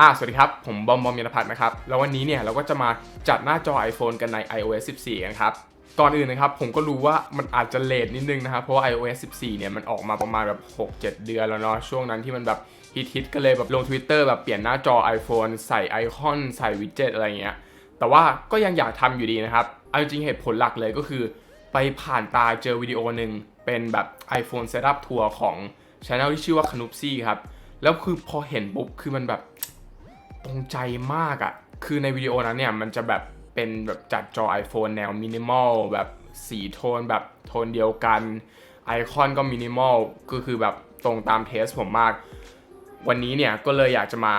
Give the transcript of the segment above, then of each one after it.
อ่าสวัสดีครับ ผมบอมบอมยานพัฒน์นะครับ แล้ววันนี้เนี่ยเราก็จะมาจัดหน้าจอ iPhone กันใน iOS 14กันครับ ก่อนอื่นนะครับ ผมก็รู้ว่ามันอาจจะเลทนิดนึงนะครับ เพราะว่า iOS 14 เนี่ยมันออกมาประมาณแบบ 6-7 เดือนแล้วเนาะ ช่วงนั้นที่มันแบบฮิตๆก็เลยแบบลง Twitter แบบเปลี่ยนหน้าจอ iPhone ใส่ไอคอนใส่วิดเจ็ตอะไรเงี้ย แต่ว่าก็ยังอยากทำอยู่ดีนะครับ เอาจริงเหตุผลหลักเลยก็คือ ไปผ่านตาเจอวิดีโอหนึ่งเป็นแบบ iPhone Setup Tour ของช anel ที่ชื่อว่า c a n u p s y ครับ แล้วคือพอเห็นปุ๊บคือมันแบบ ตรงใจมากอะ่ะ คือในวิดีโอนั้นเนี่ยมันจะแบบเป็นแบบจัดจอ iPhone แนวมินิมอลแบบสีโทนแบบโทนเดียวกัน ไอคอนก็มินิมอลก็คือแบบตรงตามเทสผมมาก วันนี้เนี่ยก็เลยอยากจะมา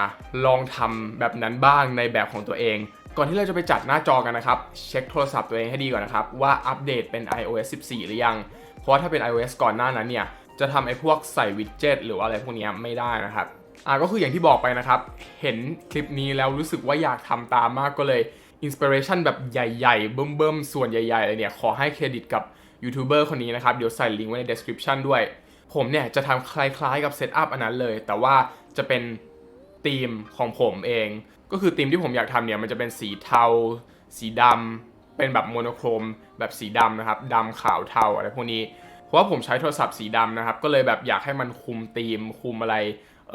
ลองทำแบบนั้นบ้างในแบบของตัวเอง ก่อนที่เราจะไปจัดหน้าจอกันนะครับ เช็คโทรศัพท์ตัวเองให้ดีก่อนนะครับ ว่าอัปเดตเป็น iOS 14 หรือยัง เพราะว่าถ้าเป็น iOS ก่อนหน้านั้นเนี่ยจะทำไอ้พวกใส่วิดเจ็ตหรืออะไรพวกนี้ไม่ได้นะครับ อ่าก็คืออย่างที่บอกไปนะครับ เห็นคลิปนี้แล้วรู้สึกว่าอยากทำตามมากก็เลยอินสปิเรชันแบบใหญ่ๆ เบิ่มๆ ส่วนใหญ่ๆเลยเนี่ย ขอให้เครดิตกับยูทูบเบอร์คนนี้นะครับ เดี๋ยวใส่ลิงก์ไว้ใน description ด้วย ผมเนี่ย จะทำคล้ายๆกับเซตอัพอันนั้นเลย แต่ว่าจะเป็นธีมของผมเอง ก็คือธีมที่ผมอยากทำเนี่ย มันจะเป็นสีเทา สีดำเป็นแบบโมโนโครม แบบสีดำนะครับดำขาวเทาอะไรพวกนี้ เพราะว่าผมใช้โทรศัพท์สีดำนะครับ ก็เลยแบบอยากให้มันคุมธีมคุมอะไร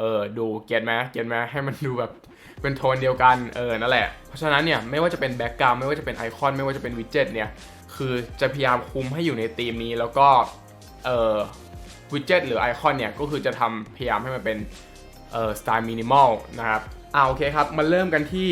เออดูเก็ตไหมเก็ตไหมให้มันดูแบบเป็นโทนเดียวกันเออนั่นแหละ เพราะฉะนั้นเนี่ยไม่ว่าจะเป็นแบ็กกราวด์ไม่ว่าจะเป็นไอคอนไม่ว่าจะเป็นวิดเจ็ตเนี่ยคือจะพยายามคุมให้อยู่ในธีมนี้แล้วก็เออวิดเจ็ตหรือไอคอนเนี่ยก็คือจะทำพยายามให้มันเป็นเออสไตล์มินิมอลนะครับอ่าโอเคครับมาเริ่มกันที่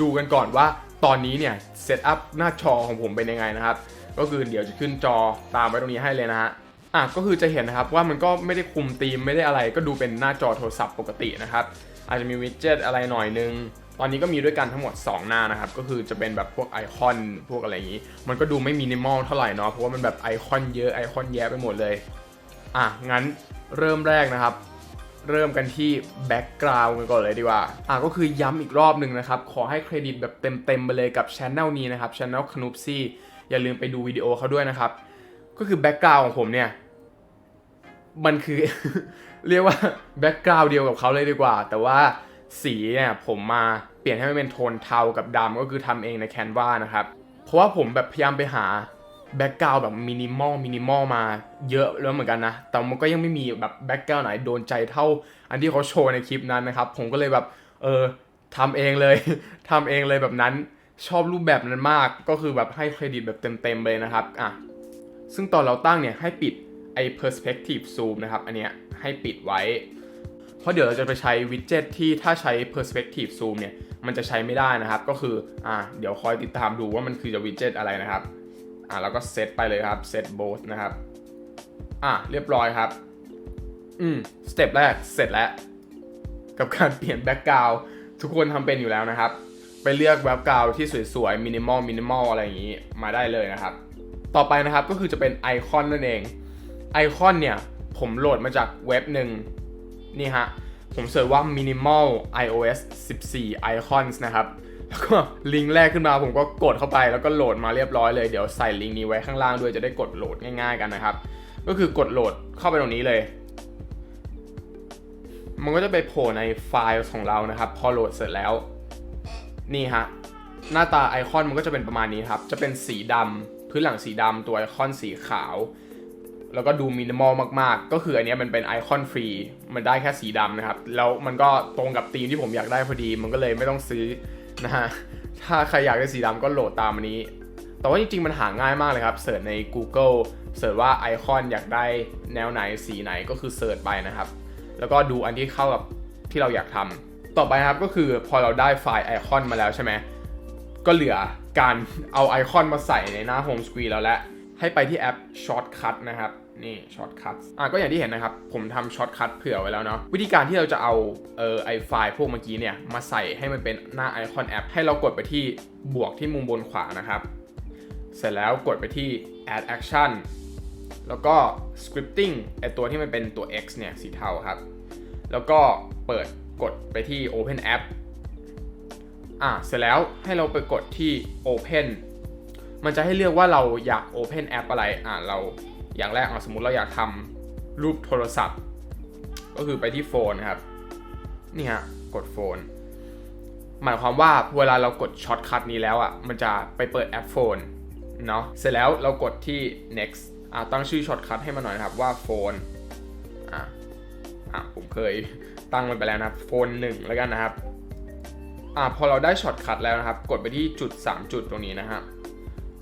ดูกันก่อนว่าตอนนี้เนี่ยเซตอัพหน้าจอของผมเป็นยังไงนะครับ ก็คือเดี๋ยวจะขึ้นจอตามไว้ตรงนี้ให้เลยนะฮะ อะก็คือจะเห็นนะครับว่ามันก็ไม่ได้คุมธีมไม่ได้อะไร ก็ดูเป็นหน้าจอโทรศัพท์ปกตินะครับอาจจะมีวิดเจ็ตอะไรหน่อยนึงตอนนี้ก็มีด้วยกันทั้งหมด 2 หน้านะครับ ก็คือจะเป็นแบบพวกไอคอนพวกอะไรอย่างนี้ มันก็ดูไม่มินิมอลเท่าไหร่เนาะเพราะว่ามันแบบไอคอนเยอะไอคอนแยะไปหมดเลย อะ งั้นเริ่มแรกนะครับ เริ่มกันที่แบ็กกราวด์กันก่อนเลยดีกว่า อะ ก็คือย้ำอีกรอบหนึ่งนะครับ ขอให้เครดิตแบบเต็มๆไปเลยกับช anel นี้นะครับช anel k n u p s y อย่าลืมไปดูวิดีโอเขาด้วยนะครับ ก็คือแบ็กกราวด์ของผมเนี่ย มันคือ เรียกว่าแบ็กกราวด์เดียวกับเขาเลยดีกว่า แต่ว่าสีเนี่ยผมมาเปลี่ยนให้มันเป็นโทนเทากับดำก็คือทำเองใน Canva นะครับ เพราะว่าผมแบบพยายามไปหาแบ็กกราวด์แบบมินิมอลมินิมอลมาเยอะแล้วเหมือนกันนะ แต่มันก็ยังไม่มีแบบแบ็กกราวด์ไหนโดนใจเท่า อันที่เขาโชว์ในคลิปนั้นนะครับ ผมก็เลยแบบเออทำเองเลย ทำเองเลยแบบนั้นชอบรูปแบบนั้นมากก็คือแบบให้เครดิตแบบเต็มๆเลยนะครับอะซึ่งตอนเราตั้งเนี่ยให้ปิด ไอ้ perspective zoom นะครับ อันเนี้ยให้ปิดไว้ เพราะเดี๋ยวเราจะไปใช้วิดเจ็ตที่ถ้าใช้ perspective zoom เนี่ย มันจะใช้ไม่ได้นะครับ ก็คือ อ่า เดี๋ยวคอยติดตามดูว่ามันคือจะวิดเจ็ตอะไรนะครับ อ่าแล้วก็เซตไปเลยครับเซต both นะครับ อะเรียบร้อยครับ อืม สเต็ปแรกเสร็จแล้ว กับการเปลี่ยนแบ็กกราวทุกคนทำเป็นอยู่แล้วนะครับ ไปเลือกแบ็กกราวที่สวยๆมินิมอลมินิมอลอะไรอย่างนี้มาได้เลยนะครับ ต่อไปนะครับก็คือจะเป็นไอคอนนั่นเอง ไอคอนเนี่ย ผมโหลดมาจากเว็บหนึ่งนี่ฮะ ผมเสิร์ชว่า minimal iOS 14 icons นะครับ แล้วก็ลิงก์แรกขึ้นมาผมก็กดเข้าไปแล้วก็โหลดมาเรียบร้อยเลย เดี๋ยวใส่ลิงก์นี้ไว้ข้างล่างด้วยจะได้กดโหลดง่ายๆกันนะครับ ก็คือกดโหลดเข้าไปตรงนี้เลย มันก็จะไปโผล่ในไฟล์ของเรานะครับ พอโหลดเสร็จแล้ว นี่ฮะ หน้าตาไอคอนมันก็จะเป็นประมาณนี้ครับ จะเป็นสีดำพื้นหลังสีดำตัวไอคอนสีขาว แล้วก็ดูมินิมอลมากๆ ก็คืออันนี้มันเป็นไอคอนฟรี มันได้แค่สีดำนะครับ แล้วมันก็ตรงกับธีมที่ผมอยากได้พอดี มันก็เลยไม่ต้องซื้อนะฮะ ถ้าใครอยากได้สีดำก็โหลดตามอันนี้ แต่ว่าจริงๆ มันหาง่ายมากเลยครับ เสิร์ชใน Google เสิร์ชว่าไอคอนอยากได้แนวไหนสีไหนก็คือเสิร์ชไปนะครับ แล้วก็ดูอันที่เข้ากับที่เราอยากทำ ต่อไปนะครับก็คือพอเราได้ไฟล์ไอคอนมาแล้วใช่ไหม ก็เหลือการเอาไอคอนมาใส่ในหน้าโฮมสกรีนแล้วแหละให้ไปที่แอป Shortcut นะครับ นี่ Shortcut อะก็อย่างที่เห็นนะครับ ผมทำ Shortcut เผื่อไว้แล้วเนาะวิธีการที่เราจะเอาเออไอไฟล์พวกเมื่อกี้เนี่ย มาใส่ให้มันเป็นหน้าไอคอนแอป ให้เรากดไปที่บวกที่มุมบนขวานะครับ เสร็จแล้วกดไปที่ add action แล้วก็ scripting ไอตัวที่มันเป็นตัว X เนี่ยสีเทาครับ แล้วก็เปิดกดไปที่ open app อะเสร็จแล้วให้เราไปกดที่ Open มันจะให้เลือกว่าเราอยาก Open App อะไรอะเรา อย่างแรกอะสมมุติเราอยากทำรูปโทรศัพท์ ก็คือไปที่โฟนครับ นี่ฮะกดโฟน หมายความว่าเวลาเรากดช็อตคัทนี้แล้วอะ มันจะไปเปิดแอปโฟนเนาะ เสร็จแล้วเรากดที่ next อ่าตั้งชื่อช็อตคัทให้มันหน่อยครับว่าโฟน อะ อะผมเคยตั้งมันไปแล้วนะครับโฟนหนึ่งแล้วกันนะครับ อะพอเราได้ช็อตคัทแล้วนะครับ กดไปที่จุด 3 จุดตรงนี้นะฮะ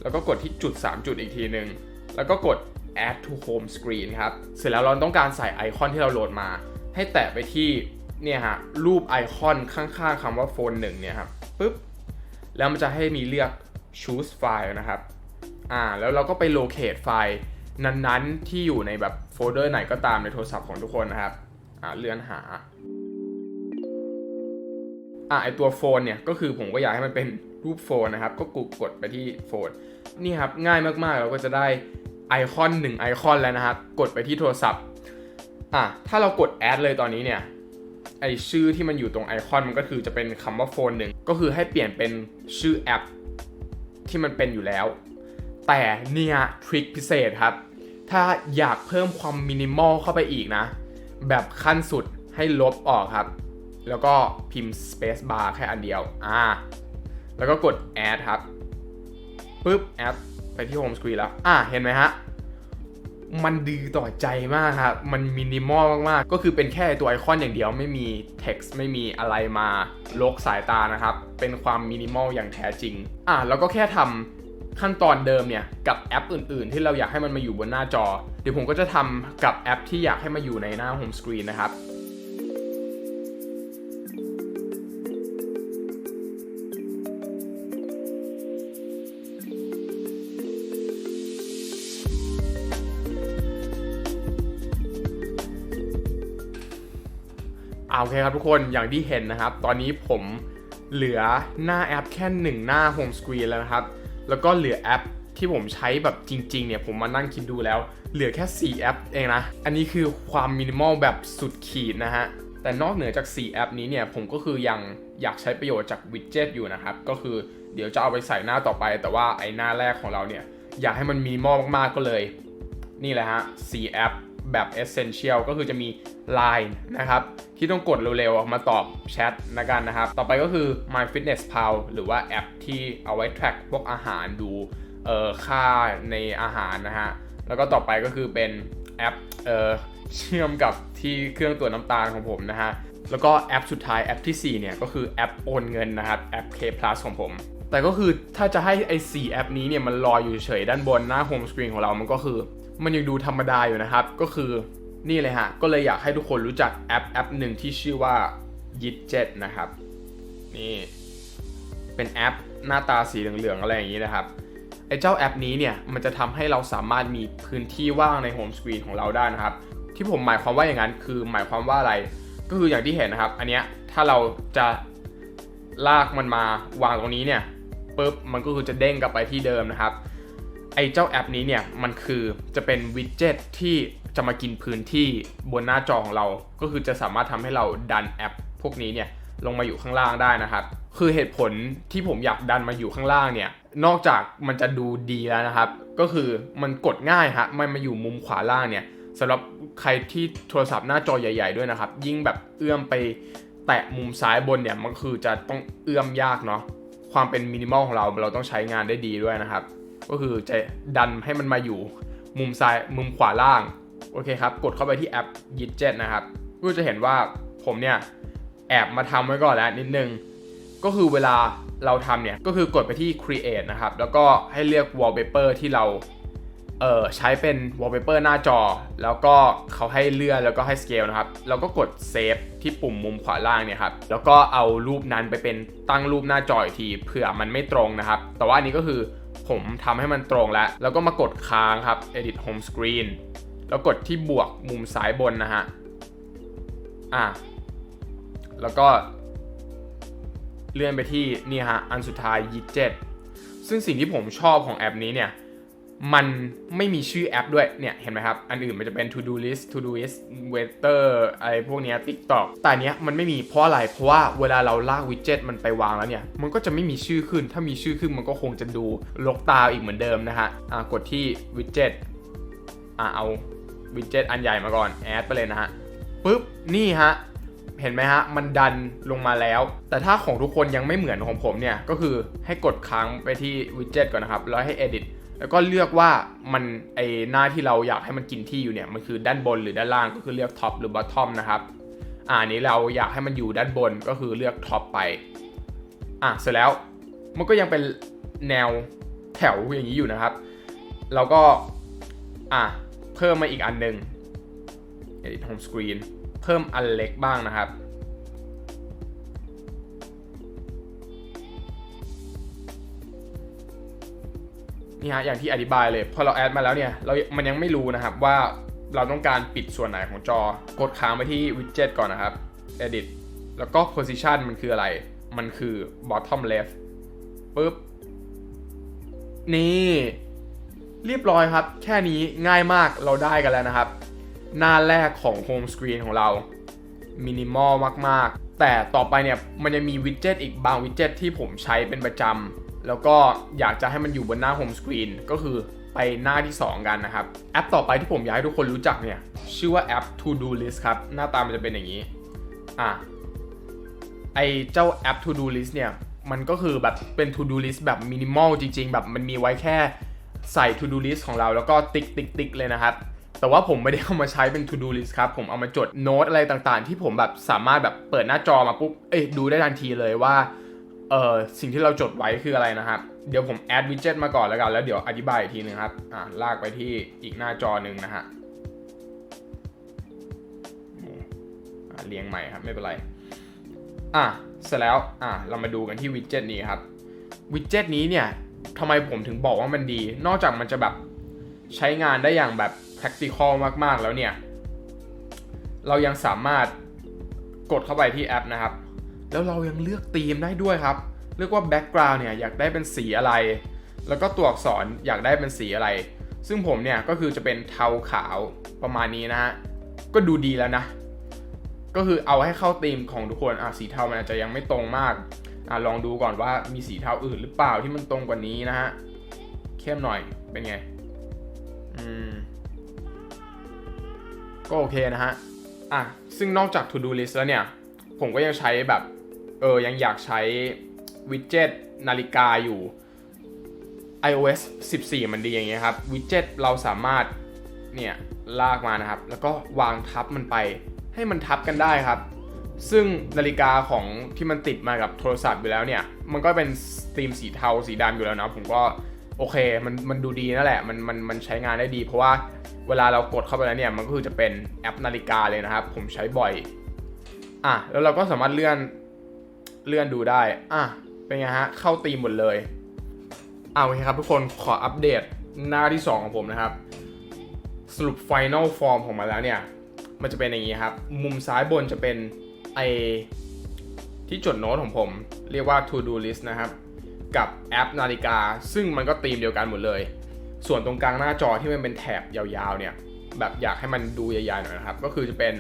แล้วก็กดที่จุด 3 จุดอีกทีหนึ่งแล้วก็กด add to home screen ครับ เสร็จแล้วเราต้องการใส่ไอคอนที่เราโหลดมา ให้แตะไปที่เนี่ยฮะรูปไอคอนข้างๆคำว่าโฟนหนึ่งเนี่ยครับปุ๊บแล้วมันจะให้มีเลือก choose file นะครับอ่าแล้วเราก็ไป locate ไฟล์นั้นๆ ที่อยู่ในแบบโฟลเดอร์ไหนก็ตามในโทรศัพท์ของทุกคนนะครับอ่าเลื่อนหาอ่าไอตัวโฟนเนี่ยก็คือผมก็อยากให้มันเป็นรูปโฟนนะครับ ก็กดกดไปที่โฟนนี่ครับง่ายมากๆเราก็จะได้ ไอคอนหนึ่งไอคอนแล้วนะครับกดไปที่โทรศัพท์อะถ้าเรากดแอดเลยตอนนี้เนี่ยไอชื่อที่มันอยู่ตรงไอคอนมันก็คือจะเป็นคำว่าโฟนหนึ่งก็คือให้เปลี่ยนเป็นชื่อแอป ที่มันเป็นอยู่แล้ว แต่เนี่ยทริคพิเศษครับ ถ้าอยากเพิ่มความมินิมอลเข้าไปอีกนะ แบบขั้นสุดให้ลบออกครับ แล้วก็พิมพ์ space bar แค่อันเดียวอ่าแล้วก็กด add ครับปุ๊บแอป ไปที่ home screen แล้ว อ่าเห็นไหมฮะ มันดีต่อใจมากครับ มันมินิมอลมากๆ ก็คือเป็นแค่ตัวไอคอนอย่างเดียวไม่มี text ไม่มีอะไรมาลกสายตานะครับ เป็นความมินิมอลอย่างแท้จริง อะแล้วก็แค่ทำขั้นตอนเดิมเนี่ยกับแอปอื่น ๆ ที่เราอยากให้มันมาอยู่บนหน้าจอ เดี๋ยวผมก็จะทำกับแอปที่อยากให้มาอยู่ในหน้า home screen นะครับ อาโอเคครับทุกคนอย่างที่เห็นนะครับ ตอนนี้ผมเหลือหน้าแอปแค่หนึ่งหน้า Home Screen แล้วนะครับ แล้วก็เหลือแอปที่ผมใช้แบบจริง ๆ เนี่ย ผมมานั่งคิดดูแล้ว เหลือแค่ 4 แอปเองนะ อันนี้คือความมินิมอลแบบสุดขีดนะฮะ แต่นอกเหนือจาก 4 แอปนี้เนี่ย ผมก็คือยังอยากใช้ประโยชน์จากวิดเจ็ตอยู่นะครับ ก็คือเดี๋ยวจะเอาไปใส่หน้าต่อไป แต่ว่าไอ้หน้าแรกของเราเนี่ย อยากให้มันมินิมอลมากๆก็เลย นี่แหละฮะ4แอป แบบ Essential ก็คือจะมี Line นะครับ ที่ต้องกดเร็วๆ มาตอบแชทนะกันนะครับ ต่อไปก็คือ MyFitnessPal หรือว่าแอปที่เอาไว้ track พวกอาหารดูเอ่อค่าในอาหารนะฮะ แล้วก็ต่อไปก็คือเป็นแอปเอ่อเชื่อมกับที่เครื่องตรวจน้ำตาลของผมนะฮะ แล้วก็แอปสุดท้ายแอปทีสี่4 เนี่ยก็คือแอปโอนเงินนะครับแอป K Plus ของผมแต่ก็คือถ้าจะให้ไอ้4แอปนี้เนี่ยมันลอยอยู่เฉยด้านบนหน้าโฮมสกรีนของเรา มันก็คือ มันยังดูธรรมดาอยู่นะครับ ก็คือนี่เลยฮะ ก็เลยอยากให้ทุกคนรู้จักแอปแอปหนึ่งที่ชื่อว่า Yitjet นะครับ นี่เป็นแอปหน้าตาสีเหลืองๆอะไรอย่างนี้นะครับไอ้เจ้าแอปนี้เนี่ยมันจะทำให้เราสามารถมีพื้นที่ว่างในโฮมสกรีนของเราได้นะครับ ที่ผมหมายความว่าอย่างนั้นคือหมายความว่าอะไรก็คืออย่างที่เห็นนะครับ อันเนี้ยถ้าเราจะลากมันมาวางตรงนี้เนี่ยปุ๊บมันก็คือจะเด้งกลับไปที่เดิมนะครับ ไอ้เจ้าแอปนี้เนี่ยมันคือจะเป็นวิดเจ็ตที่จะมากินพื้นที่บนหน้าจอของเรา ก็คือจะสามารถทำให้เราดันแอป พวกนี้เนี่ยลงมาอยู่ข้างล่างได้นะครับ คือเหตุผลที่ผมอยากดันมาอยู่ข้างล่างเนี่ย นอกจากมันจะดูดีแล้วนะครับ ก็คือมันกดง่ายฮะ มันมาอยู่มุมขวาล่างเนี่ยสำหรับใครที่โทรศัพท์หน้าจอใหญ่ ๆด้วยนะครับ ยิ่งแบบเอื้อมไปแตะมุมซ้ายบนเนี่ย มันคือจะต้องเอื้อมยากเนาะ ความเป็นมินิมอลของเราเราต้องใช้งานได้ดีด้วยนะครับ ก็คือจะดันให้มันมาอยู่มุมซ้ายมุมขวาล่าง โอเคครับ กดเข้าไปที่แอป Yitjet นะครับก็จะเห็นว่าผมเนี่ยแอบมาทำไว้ก่อนแล้วนิดนึง ก็คือเวลาเราทำเนี่ย ก็คือกดไปที่ create นะครับ แล้วก็ให้เลือก wallpaper ที่เราเอ่อใช้เป็น wallpaper หน้าจอ แล้วก็เขาให้เลื่อนแล้วก็ให้ scale นะครับ แล้วก็กด save ที่ปุ่มมุมขวาล่างเนี่ยครับ แล้วก็เอารูปนั้นไปเป็นตั้งรูปหน้าจออีกทีเผื่อมันไม่ตรงนะครับ แต่ว่าอันนี้ก็คือ ผมทำให้มันตรงแล้ว แล้วก็มากดค้างครับ edit home screen แล้วกดที่บวกมุมซ้ายบนนะฮะ อะ แล้วก็เลื่อนไปที่นี่ฮะ อันสุดท้าย Yitjet ซึ่งสิ่งที่ผมชอบของแอปนี้เนี่ย มันไม่มีชื่อแอปด้วยเนี่ยเห็นไหมครับ อันอื่นมันจะเป็น to do list to do list waiter อะไรพวกนี้ TikTok แต่อันเนี้ยมันไม่มีเพราะอะไร เพราะว่าเวลาเราลากวิดเจ็ตมันไปวางแล้วเนี่ย มันก็จะไม่มีชื่อขึ้น ถ้ามีชื่อขึ้นมันก็คงจะดูลกตาอีกเหมือนเดิมนะฮะอ่ากดที่วิดเจ็ตอ่าเอาวิดเจ็ตอันใหญ่มาก่อนแอดไปเลยนะฮะปุ๊บนี่ฮะเห็นไหมฮะ มันดันลงมาแล้ว แต่ถ้าของทุกคนยังไม่เหมือนของผมเนี่ย ก็คือให้กดค้างไปที่วิดเจ็ตก่อนนะครับ แล้วให้ edit แล้วก็เลือกว่ามันไอหน้าที่เราอยากให้มันกินที่อยู่เนี่ยมันคือด้านบนหรือด้านล่างก็คือเลือก top หรือ bottom นะครับอ่านี้เราอยากให้มันอยู่ด้านบนก็คือเลือก top ไปอะเสร็จแล้วมันก็ยังเป็นแนวแถวอย่างนี้อยู่นะครับเราก็อะเพิ่มมาอีกอันหนึ่ง edit home screen เพิ่มอันเล็กบ้างนะครับ นี่ฮะอย่างที่อธิบายเลยพอเราแอดมาแล้วเนี่ยเรา มันยังไม่รู้นะครับว่าเราต้องการปิดส่วนไหนของจอกดค้างไปที่ widget ก่อนนะครับ edit แล้วก็ position มันคืออะไร มันคือ bottom left ปุ๊บ นี่ เรียบร้อยครับ แค่นี้ง่ายมากเราได้กันแล้วนะครับ หน้าแรกของโฮมสกรีนของเรา มินิมอลมาก ๆ แต่ต่อไปเนี่ย มันจะมีวิดเจ็ตอีกบางวิดเจ็ตที่ผมใช้เป็นประจำ แล้วก็อยากจะให้มันอยู่บนหน้าโฮมสกรีนก็คือไปหน้าที่ 2 กันนะครับ แอปต่อไปที่ผมอยากให้ทุกคนรู้จักเนี่ย ชื่อว่าแอป To Do List ครับ หน้าตามันจะเป็นอย่างนี้ อะ ไอเจ้าแอป To Do List เนี่ย มันก็คือแบบเป็น To Do List แบบมินิมอลจริง ๆ แบบมันมีไว้แค่ใส่ To Do List ของเราแล้วก็ติ๊กติ๊กติ๊กเลยนะครับ แต่ว่าผมไม่ได้เอามาใช้เป็น to do list ครับ ผมเอามาจดโน้ตอะไรต่างๆ ที่ผมแบบสามารถแบบเปิดหน้าจอมาปุ๊บ เอ้ยดูได้ทันทีเลยว่า เออสิ่งที่เราจดไว้คืออะไรนะครับ เดี๋ยวผมแอดวิดเจ็ตมาก่อนแล้วกัน แล้วเดี๋ยวอธิบายอีกทีนึงครับอ่าลากไปที่อีกหน้าจอหนึ่งนะฮะอะเรียงใหม่ครับไม่เป็นไรอะเสร็จแล้วอะเรามาดูกันที่วิดเจ็ตนี้ครับวิดเจ็ตนี้เนี่ยทำไมผมถึงบอกว่ามันดี นอกจากมันจะแบบใช้งานได้อย่างแบบ practical มากๆแล้วเนี่ย เรายังสามารถกดเข้าไปที่แอปนะครับ แล้วเรายังเลือกธีมได้ด้วยครับ เลือกว่า background เนี่ยอยากได้เป็นสีอะไร แล้วก็ตัวอักษรอยากได้เป็นสีอะไร ซึ่งผมเนี่ยก็คือจะเป็นเทาขาวประมาณนี้นะฮะ ก็ดูดีแล้วนะ ก็คือเอาให้เข้าธีมของทุกคนอะสีเทามันอาจจะยังไม่ตรงมากอะลองดูก่อนว่ามีสีเทาอื่นหรือเปล่าที่มันตรงกว่านี้นะฮะ เข้มหน่อยเป็นไง อืม ก็โอเคนะฮะ อะ ซึ่งนอกจาก To Do List แล้วเนี่ย ผมก็ยังใช้แบบ เออยังอยากใช้วิดเจ็ตนาฬิกาอยู่ iOS 14 มันดีอย่างเงี้ยครับวิดเจ็ตเราสามารถเนี่ยลากมานะครับ แล้วก็วางทับมันไปให้มันทับกันได้ครับ ซึ่งนาฬิกาของที่มันติดมากับโทรศัพท์อยู่แล้วเนี่ย มันก็เป็นธีมสีเทาสีดำอยู่แล้วนะผมก็โอเคมันมันดูดีนั่นแหละมันมันมันใช้งานได้ดี เพราะว่าเวลาเรากดเข้าไปแล้วเนี่ยมันก็คือจะเป็นแอปนาฬิกาเลยนะครับ ผมใช้บ่อยอะแล้วเราก็สามารถเลื่อน เลื่อนดูได้ อะ เป็นไงฮะ เข้าตีมหมดเลย เอะโอเคครับทุกคน ขออัปเดตหน้าที่ 2 ของผมนะครับ สรุป Final Form ของมันแล้วเนี่ย มันจะเป็นอย่างนี้ครับ มุมซ้ายบนจะเป็นไอที่จดโน้ตของผม เรียกว่า To Do List นะครับ กับแอปนาฬิกา ซึ่งมันก็ธีมเดียวกันหมดเลย ส่วนตรงกลางหน้าจอที่มันเป็นแถบยาวๆเนี่ย แบบอยากให้มันดูใหญ่ๆหน่อยนะครับ ก็คือจะเป็น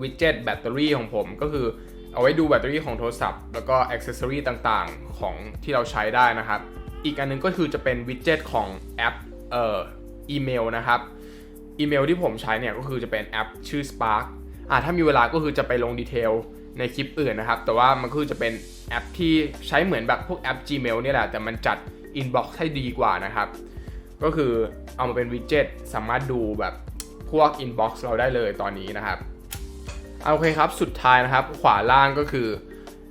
วิดเจ็ตแบตเตอรี่ของผมก็คือ เอาไว้ดูแบตเตอรี่ของโทรศัพท์ แล้วก็อ็อกเซสซอรีต่างๆ ของที่เราใช้ได้นะครับ อีกอันหนึงก็คือจะเป็นวิดเจ็ตของแอปเอ่ออีเมลนะครับอีเมลที่ผมใช้เนี่ยก็คือจะเป็นแอปชื่อ Spark อ่าถ้ามีเวลาก็คือจะไปลงดีเทลในคลิปอื่นนะครับ แต่ว่ามันก็คือจะเป็นแอปที่ใช้เหมือนแบบพวกแอป Gmail เนี่ยแหละ แต่มันจัด Inbox ให้ดีกว่านะครับ ก็คือเอามาเป็นวิดเจ็ตสามารถดูแบบพวก Inbox เราได้เลยตอนนี้นะครับ โอเคครับ สุดท้ายนะครับ ขวาล่างก็คือ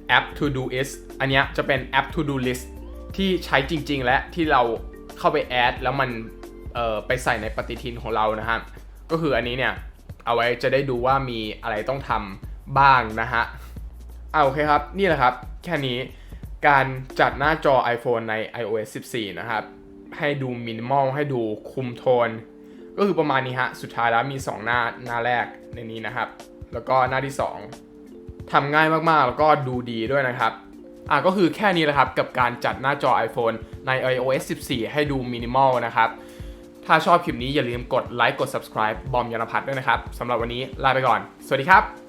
แอป To Do Is อันนี้จะเป็นแอป To Do List ที่ใช้จริง ๆ และที่เราเข้าไปแอดแล้วมันไปใส่ในปฏิทินของเรานะครับก็คืออันนี้เนี่ย เอาไว้จะได้ดูว่ามีอะไรต้องทำบ้างนะฮะเอาโอเคครับ นี่แหละครับ แค่นี้การจัดหน้าจอ iPhone ใน iOS 14 นะครับ ให้ดูมินิมอลให้ดูคุมโทน ก็คือประมาณนี้ฮะ สุดท้ายแล้วมี 2 หน้าหน้าแรกในนี้นะครับ แล้วก็หน้าที่ 2ทำง่ายมากๆ แล้วก็ดูดีด้วยนะครับอะก็คือแค่นี้แหละครับกับการจัดหน้าจอ iPhone ใน iOS 14 ให้ดูมินิมอลนะครับ ถ้าชอบคลิปนี้อย่าลืมกดไลค์กด subscribe บอมยานพัฒน์ด้วยนะครับสำหรับวันนี้ลาไปก่อน สวัสดีครับ